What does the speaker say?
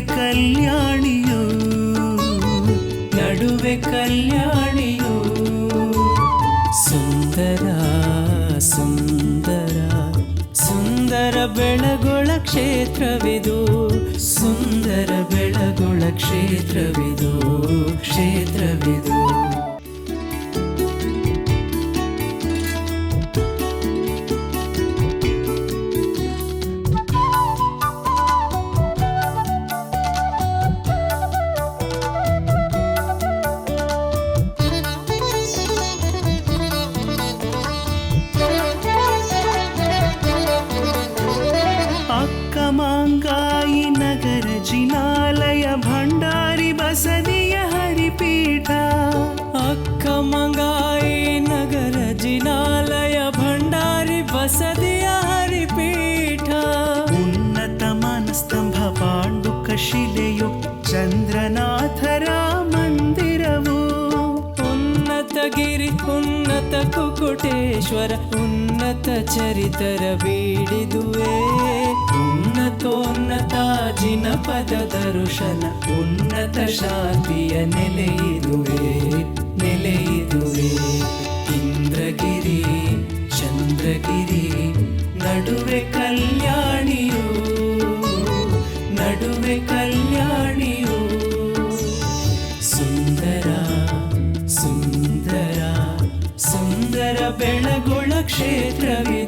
ಕಲ್ಯಾಣಿಯು ನಡುವೆ ಕಲ್ಯಾಣಿಯು. ಸುಂದರ ಸುಂದರ ಸುಂದರ ಬೆಳಗೊಳ ಕ್ಷೇತ್ರವಿದು ಸುಂದರ ಬೆಳಗೊಳ ಕ್ಷೇತ್ರವಿದು ಕ್ಷೇತ್ರವಿದು. ಅಕ್ಕಮಾಂಗಾಯಿ ನಗರ ಜಿನಾಲಯ ಭಂಡಾರಿ ಬಸದಿಯ ಹರಿಪೀಠ. ಅಕ್ಕಮಂಗಾಯಿ ನಗರ ಜಿನಾಲಯ ಭಂಡಾರಿ ಬಸದಿಯ ಹರಿಪೀಠ. ಉನ್ನತ ಮನಸ್ತಂಭ ಪಾಂಡುಕ ಶಿಲೆಯು ಚಂದ್ರನಾಥರ ಮಂದಿರವು. ಉನ್ನತ ಗಿರಿ, ಉನ್ನತ ಕುಕುಟೇಶ್ವರ, ಉನ್ನತ ಚರಿತರ ಬೀಡಿದುವೆ. ಉನ್ನತೋನ್ನತ ಜಿನಪದ ದರುಶನ, ಉನ್ನತ ಶಾಂತಿಯ ನೆಲೆಯಿದುವೆ ನೆಲೆಯಿದುವೆ ಇಂದ್ರಗಿರಿ, ಚಂದ್ರಗಿರಿ, ನಡುವೆ ಕಲ್ಯಾಣಿಯು ನಡುವೆ ಕಲ್ಯಾಣಿಯು. ಸುಂದರ ಸುಂದರ ಸುಂದರ ಬೆಳಗೊಳ ಕ್ಷೇತ್ರವಿದು ಸುಂದರ ಬೆಳಗೊಳ ಕ್ಷೇತ್ರವಿದು.